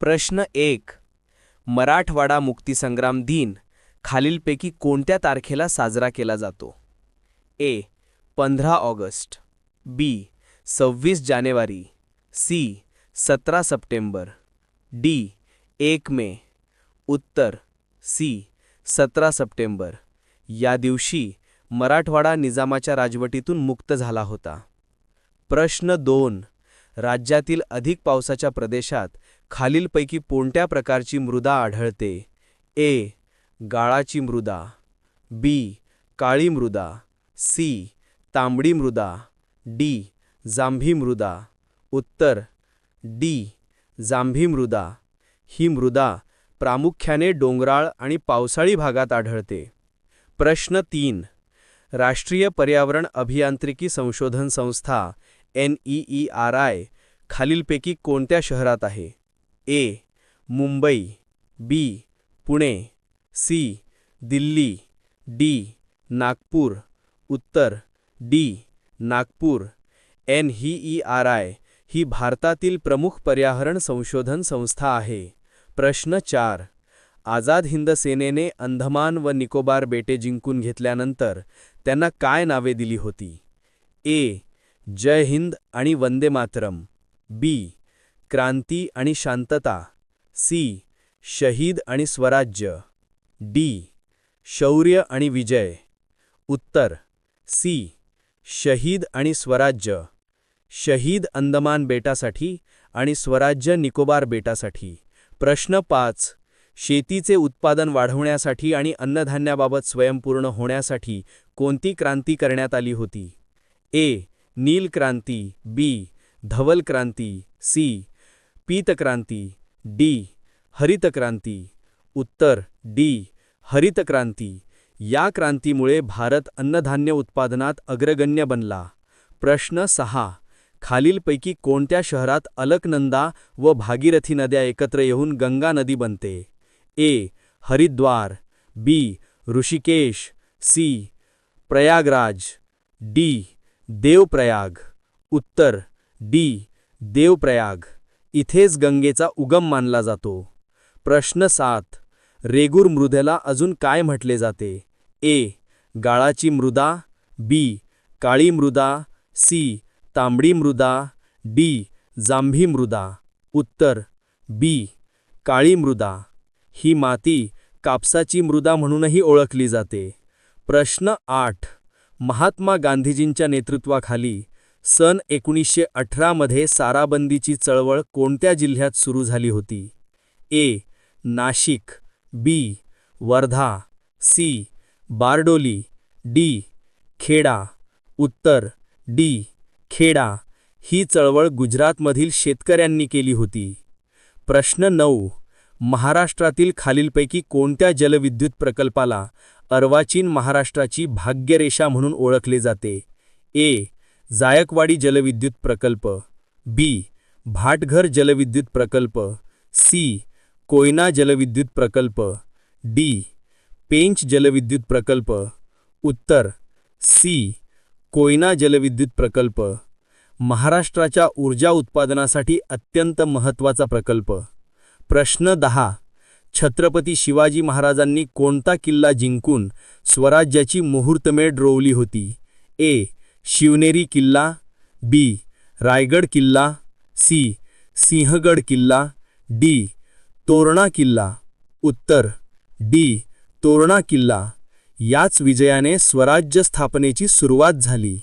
प्रश्न एक. मराठवाडा मुक्तीसंग्राम दिन खालीलपैकी कोणत्या तारखेला साजरा केला जातो? ए. पंधरा ऑगस्ट. बी. सव्वीस जानेवारी. सी. सतरा सप्टेंबर. डी. एक मे. उत्तर. सी. सतरा सप्टेंबर. या दिवशी मराठवाडा निजामाच्या राजवटीतून मुक्त झाला होता. प्रश्न दोन. राज्यातील अधिक पावसाच्या प्रदेशात खालीलपैकी कोणत्या प्रकारची मृदा आढळते? ए. गाळाची मृदा. बी काळी मृदा. सी तांबडी मृदा. डी जांभी मृदा. उत्तर. डी जांभी मृदा. ही मृदा प्रामुख्याने डोंगराळ आणि पावसाळी भागात आढळते. प्रश्न तीन. राष्ट्रीय पर्यावरण अभियांत्रिकी संशोधन संस्था N E E R I खालीलपैकी कोणत्या शहरात आहे? A Mumbai B Pune C Delhi D Nagpur उत्तर D Nagpur. N he E R I ही भारतातील प्रमुख पर्यावरण संशोधन संस्था आहे. प्रश्न चार. आझाद हिंद सेनेने अंदमान व निकोबार बेटे जिंकून घेतल्यानंतर त्यांना काय नावे दिली होती? ए जय हिंद आणि वंदे मातरम. बी क्रांती आणि शांतता. सी. शहीद आणि स्वराज्य. डी. शौर्य आणि विजय. उत्तर. सी. शहीद आणि स्वराज्य. शहीद अंदमान बेटासाठी आणि स्वराज्य निकोबार बेटासाठी. प्रश्न पाच. शेतीचे उत्पादन वाढवण्यासाठी आणि अन्नधान्याबाबत स्वयंपूर्ण होण्यासाठी कोणती क्रांती करण्यात आली होती? ए. नील क्रांती. बी. धवल क्रांती. सी. पीतक्रांती, डी हरित क्रांती उत्तर, डी हरित क्रांती या क्रांतीमुळे भारत अन्नधान्य उत्पादनात अग्रगण्य बनला. प्रश्न सहा. खालीलपैकी कोणत्या शहरात अलकनंदा व भागीरथी नद्या एकत्र येऊन गंगा नदी बनते? A. Haridwar, B. Rishikesh, C. Prayagraj, D. Devprayag. उत्तर, डी. देवप्रयाग. इथेच गंगेचा उगम मानला जातो. प्रश्न सात. रेगूर मृदेला अजून काय म्हटले जाते? ए. गाळाची मृदा. बी. काळी मृदा. सी. तांबडी मृदा. डी. जांभी मृदा. उत्तर. बी. काळी मृदा. ही माती कापसाची मृदा म्हणूनही ओळखली जाते. प्रश्न आठ. महात्मा गांधीजींच्या नेतृत्वाखाली सन एकोणीसशे अठरामध्ये साराबंदीची चळवळ कोणत्या जिल्ह्यात सुरू झाली होती? A. Nashik B. Wardha C. Bardoli D. Kheda उत्तर डी. खेडा. ही चळवळ गुजरातमधील शेतकऱ्यांनी केली होती. प्रश्न नऊ. महाराष्ट्रातील खालीलपैकी कोणत्या जलविद्युत प्रकल्पाला अर्वाचीन महाराष्ट्राची भाग्यरेषा म्हणून ओळखले जाते? ए. जायकवाडी जलविद्युत प्रकल्प बी भाटघर जलविद्युत प्रकल्प सी कोयना जलविद्युत प्रकल्प डी पेंच जलविद्युत प्रकल्प उत्तर सी कोयना जलविद्युत प्रकल्प. महाराष्ट्राच्या ऊर्जा उत्पादनासाठी अत्यंत महत्त्वाचा प्रकल्प. प्रश्न दहा छत्रपती शिवाजी महाराजांनी कोणता किल्ला जिंकून स्वराज्याची मुहूर्तमेढ रोवली होती? ए शिवनेरी किल्ला बी. रायगड किल्ला सी. सिंहगड किल्ला डी. तोरणा किल्ला. उत्तर. डी. तोरणा किल्ला. याच विजयाने स्वराज्य स्थापनेची सुरुवात झाली.